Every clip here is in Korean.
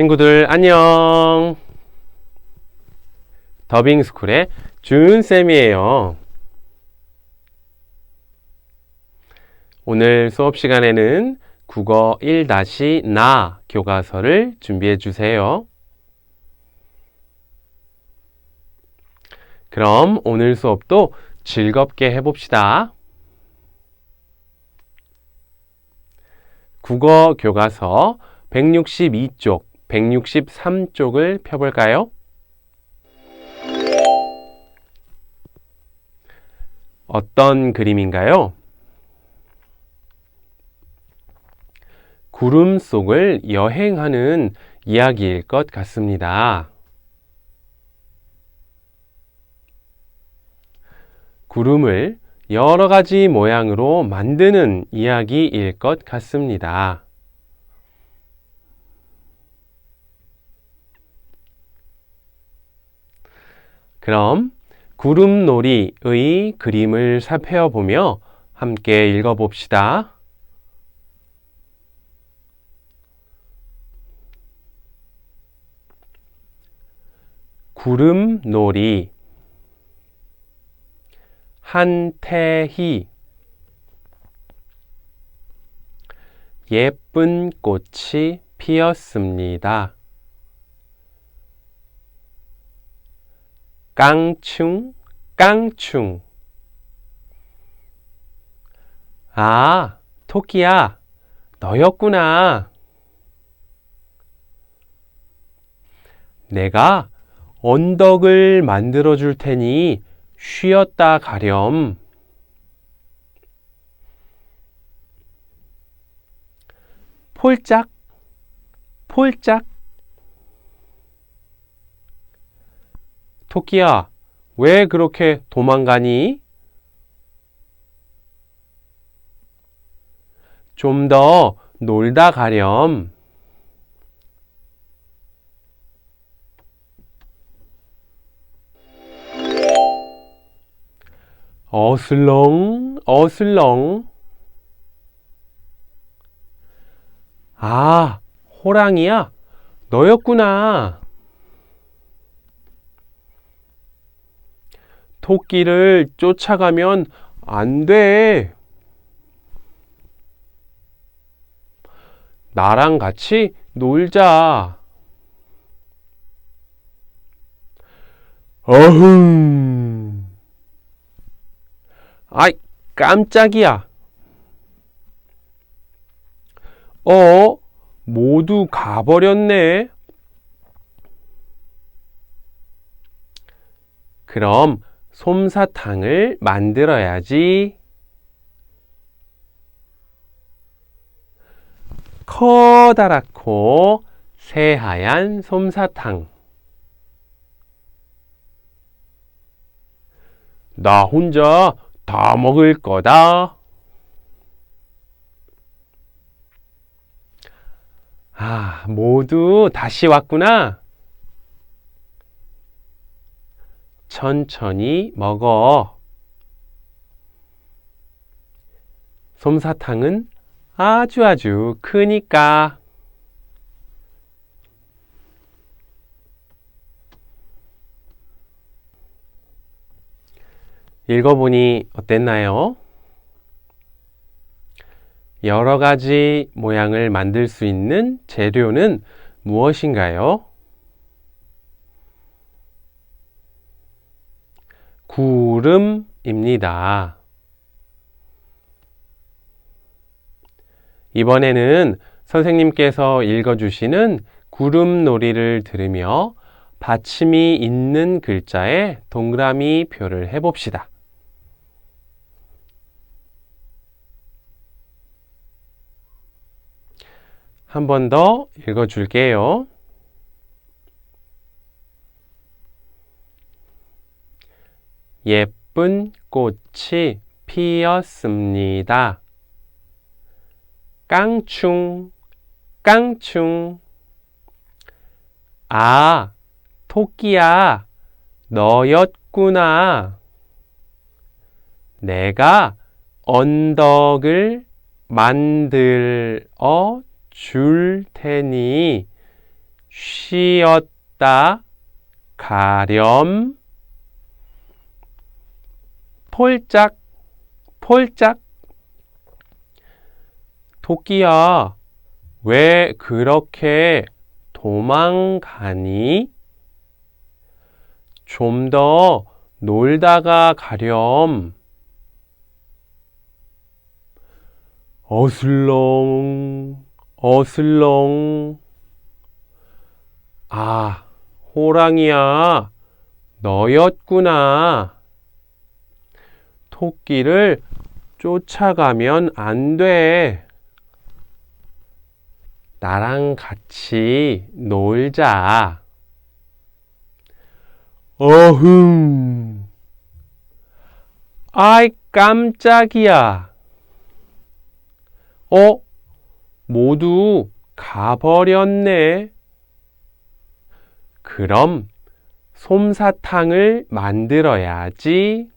친구들 안녕. 더빙 스쿨의 주은 쌤이에요. 오늘 수업 시간에는 국어 1-나 교과서를 준비해 주세요. 그럼 오늘 수업도 즐겁게 해봅시다. 국어 교과서 162쪽, 163쪽을 펴볼까요? 어떤 그림인가요? 구름 속을 여행하는 이야기일 것 같습니다. 구름을 여러 가지 모양으로 만드는 이야기일 것 같습니다. 그럼 구름놀이의 그림을 살펴보며 함께 읽어봅시다. 구름놀이 한태희 예쁜 꽃이 피었습니다. 깡충, 깡충. 아, 토끼야, 너였구나. 내가 언덕을 만들어 줄 테니 쉬었다 가렴. 폴짝, 폴짝. 토끼야, 왜 그렇게 도망가니? 좀 더 놀다 가렴. 어슬렁, 어슬렁. 아, 호랑이야. 너였구나. 토끼를 쫓아가면 안 돼. 나랑 같이 놀자. 어흥. 아이, 깜짝이야. 어, 모두 가버렸네. 그럼 솜사탕을 만들어야지. 커다랗고 새하얀 솜사탕. 나 혼자 다 먹을 거다. 아, 모두 다시 왔구나. 천천히 먹어. 솜사탕은 아주 아주 크니까. 읽어보니 어땠나요? 여러 가지 모양을 만들 수 있는 재료는 무엇인가요? 구름입니다. 이번에는 선생님께서 읽어주시는 구름놀이를 들으며 받침이 있는 글자에 동그라미 표를 해봅시다. 한 번 더 읽어줄게요. 예쁜 꽃이 피었습니다. 깡충, 깡충. 아, 토끼야, 너였구나. 내가 언덕을 만들어 줄 테니 쉬었다, 가렴, 폴짝, 폴짝. 토끼야, 왜 그렇게 도망가니? 좀 더 놀다가 가렴. 어슬렁, 어슬렁. 아, 호랑이야, 너였구나. 토끼를 쫓아가면 안 돼. 나랑 같이 놀자. 어흥. 아이, 깜짝이야. 어? 모두 가버렸네. 그럼 솜사탕을 만들어야지.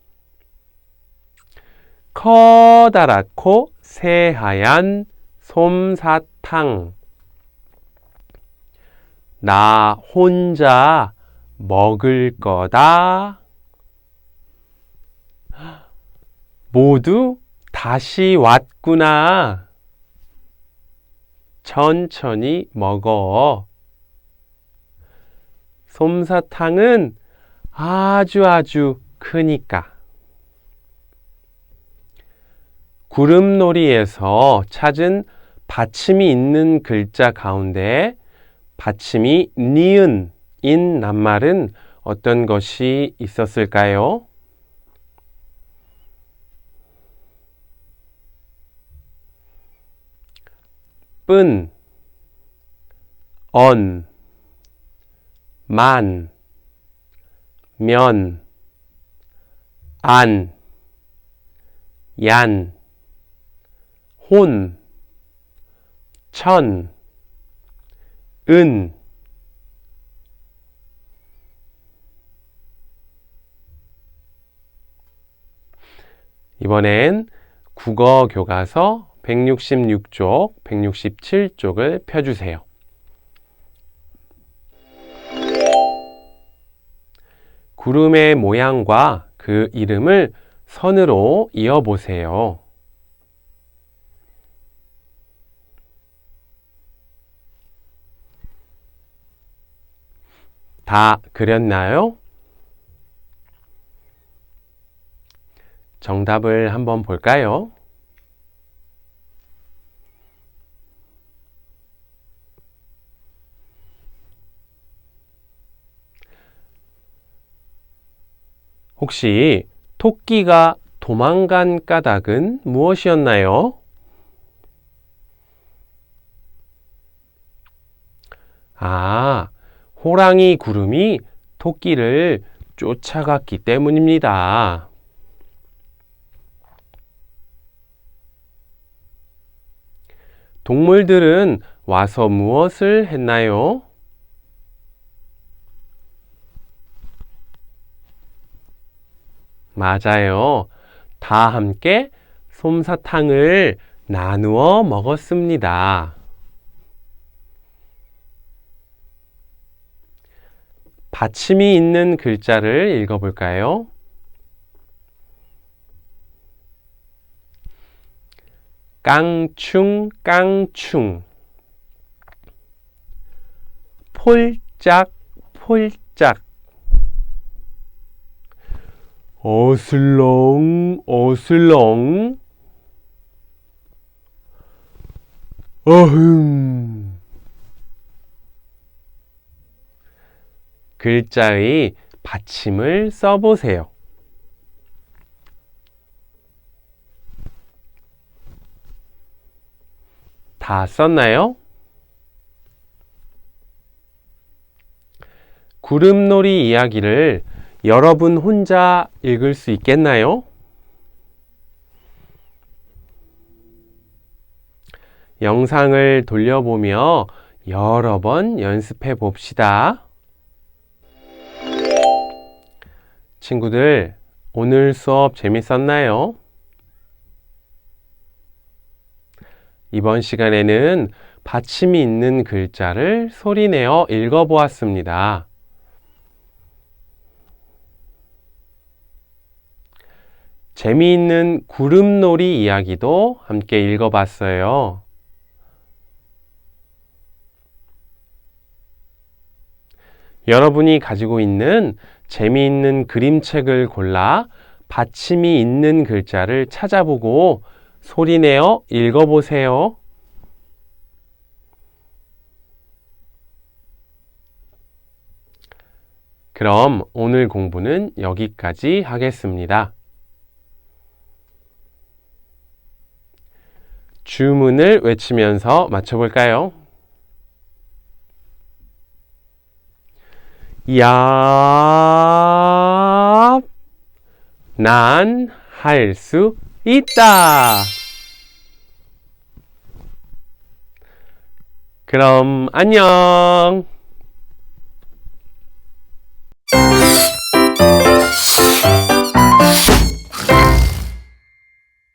커다랗고 새하얀 솜사탕. 나 혼자 먹을 거다. 모두 다시 왔구나. 천천히 먹어. 솜사탕은 아주 아주 크니까. 구름놀이에서 찾은 받침이 있는 글자 가운데 받침이 니은인 낱말은 어떤 것이 있었을까요? 쁜, 언, 만, 면, 안, 얀, 혼, 천, 은, 이번엔 국어 교과서 166쪽, 167쪽을 펴주세요. 구름의 모양과 그 이름을 선으로 이어보세요. 다 그렸나요? 정답을 한번 볼까요? 혹시 토끼가 도망간 까닭은 무엇이었나요? 아, 호랑이 구름이 토끼를 쫓아갔기 때문입니다. 동물들은 와서 무엇을 했나요? 맞아요. 다 함께 솜사탕을 나누어 먹었습니다. 받침이 있는 글자를 읽어볼까요? 깡충, 깡충. 폴짝, 폴짝. 어슬렁, 어슬렁. 어흥. 글자의 받침을 써보세요. 다 썼나요? 구름놀이 이야기를 여러분 혼자 읽을 수 있겠나요? 영상을 돌려보며 여러 번 연습해 봅시다. 친구들, 오늘 수업 재밌었나요? 이번 시간에는 받침이 있는 글자를 소리내어 읽어보았습니다. 재미있는 구름놀이 이야기도 함께 읽어봤어요. 여러분이 가지고 있는 재미있는 그림책을 골라 받침이 있는 글자를 찾아보고 소리내어 읽어보세요. 그럼 오늘 공부는 여기까지 하겠습니다. 주문을 외치면서 맞춰볼까요? 야, 난 할 수 있다. 그럼 안녕.